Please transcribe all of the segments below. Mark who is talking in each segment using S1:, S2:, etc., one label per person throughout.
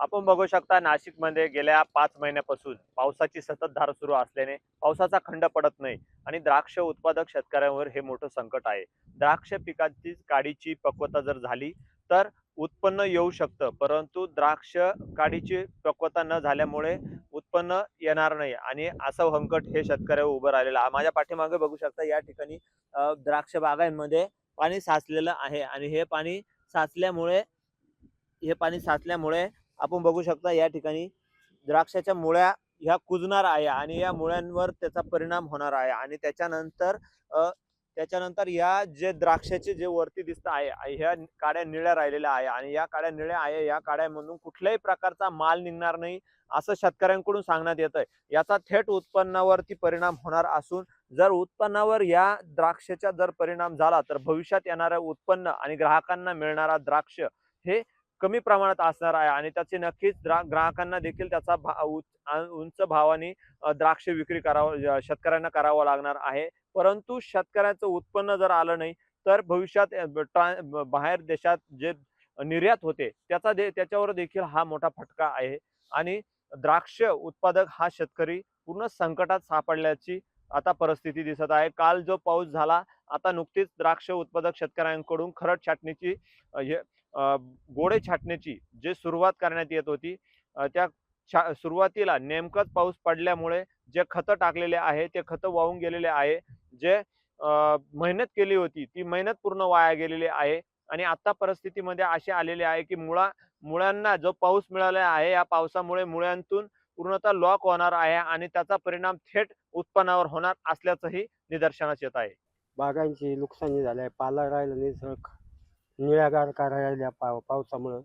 S1: आपण बघू शकता नाशिकमध्ये गेल्या पाच महिन्यापासून पावसाची सततधार सुरू असल्याने पावसाचा खंड पडत नाही आणि द्राक्ष उत्पादक शेतकऱ्यांवर हे मोठं संकट आहे. द्राक्ष पिकाची काडीची पक्वता जर झाली तर उत्पन्न येऊ शकतं परंतु द्राक्ष काडीची पक्वता न झाल्यामुळे उत्पन्न येणार नाही आणि असं संकट हे शेतकऱ्यावर उभं राहिलेलं आहे. माझ्या पाठीमागे बघू शकता या ठिकाणी द्राक्ष बागांमध्ये पाणी साचलेलं आहे आणि हे पाणी साचल्यामुळे हे पाणी साचल्यामुळे आपण बघू शकता या ठिकाणी द्राक्षाच्या मुळ्या ह्या कुजणार आहे आणि या मुळ्यांवर त्याचा परिणाम होणार आहे. आणि त्याच्यानंतर त्याच्यानंतर या जे द्राक्षाचे जे वरती दिसत आहे ह्या काड्या निळ्या राहिलेल्या आहे. आणि या काड्या निळ्या आहे या काड्यामधून कुठल्याही प्रकारचा माल निघणार नाही असं शेतकऱ्यांकडून सांगण्यात येत आहे याचा थेट उत्पन्नावरती परिणाम होणार असून जर उत्पन्नावर या द्राक्षाचा जर परिणाम झाला तर भविष्यात येणारं उत्पन्न आणि ग्राहकांना मिळणारा द्राक्ष हे कमी प्रमाणात असणार आहे आणि त्याचे नक्कीच ग्राहकांना देखील त्याचा भा उंच भावाने द्राक्ष विक्री करावं शेतकऱ्यांना करावं लागणार आहे. परंतु शेतकऱ्याचं उत्पन्न जर आलं नाही तर भविष्यात बाहेर देशात जे निर्यात होते त्याचा दे त्याच्यावर देखील हा मोठा फटका आहे. आणि द्राक्ष उत्पादक हा शेतकरी पूर्ण संकटात सापडल्याची आता परिस्थिती दिसत आहे. काल जो पाऊस झाला आता नुकतीच द्राक्ष उत्पादक शेतकऱ्यांकडून खरड छाटणीची गोडे छाटण्याची जे सुरुवात करण्यात येत होती त्या छा सुरुवातीला नेमकंच पाऊस पडल्यामुळे जे खतं टाकलेले आहे ते खतं वाहून गेलेले आहे. जे मेहनत केली होती ती मेहनत पूर्ण वाया गेलेली आहे आणि आता परिस्थितीमध्ये असे आलेले आहे की मुळा मुळ्यांना जो पाऊस मिळाला आहे या पावसामुळे मुळ्यांतून पूर्णतः लॉक होणार आहे आणि त्याचा परिणाम थेट उत्पन्नावर होणार असल्याचंही निदर्शनास येत आहे.
S2: बागांची नुकसानी झाले पाला राहिलं नाही निळ्यागार का राहिल्या पाव पावसामुळं.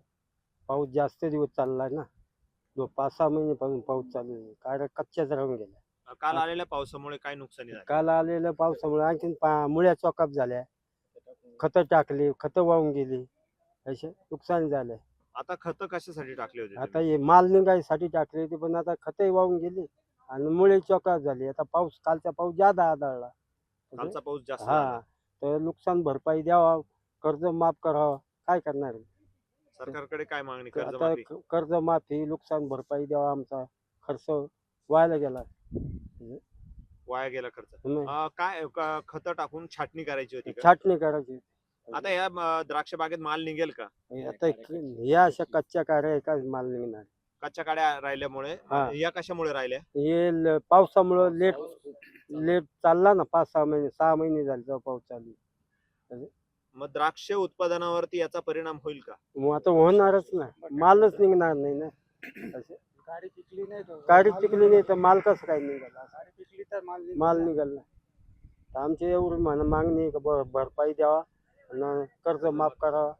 S2: पाऊस जास्त दिवस चाललाय ना. जो पाच सहा महिन्यापासून पाऊस चालू आहे. काय कच्च्याच राहून गेल्या
S1: काल आलेल्या पावसामुळे काय नुकसानी झाली.
S2: काल आलेल्या पावसामुळे आणखीन पा मुळ्या चोकाप झाल्या. खतं टाकली खतं वाहून गेली. असे नुकसान झाले
S1: आता खतं कशासाठी टाकली होती
S2: आता हे माल निघायसाठी टाकली होती पण आता खतही वाहून गेली आणि मुळे चोकाप झाली. आता पाऊस कालचा पाऊस जादा आदळला.
S1: कालचा पाऊस जास्त
S2: हा. तर नुकसान भरपाई द्यावा. कर्ज माफ करावं काय करणार?
S1: सरकारकडे काय मागणी?
S2: आता
S1: कर्जमाफी
S2: क- कर्ज माफी नुकसान भरपाई द्यावा आमचा खर्च व्हायला गेला.
S1: वाया गेला खर्च. अं, काय क- खतं टाकून छाटणी करायची होती का?
S2: छाटणी करायची.
S1: आता या अं, द्राक्ष बागेत माल निघेल का?
S2: आता क- या अशा कच्च्या कार्य काय माल निघणार.
S1: कच्च्या काड्या राहिल्यामुळे
S2: हा.
S1: या कशामुळे राहिल्या?
S2: हे ल- पावसामुळं लेट लेट चालला ना पाच सहा महिने सहा महिने झाले तेव्हा पाऊस चालू.
S1: मग द्राक्ष उत्पादनावरती याचा परिणाम होईल का?
S2: मग आता होणारच ना. मालच निघणार नाही ना. असे.
S3: गाडी पिकली नाही तो
S2: गाडी टिकली नाही तर माल कसं काय निघाला?
S3: गाडी पिकली तर माल.
S2: माल निघाल. ना तर आमची एवढी म्हण मागणी आहे का? भ- भरपाई द्यावा आणि कर्ज माफ करावा.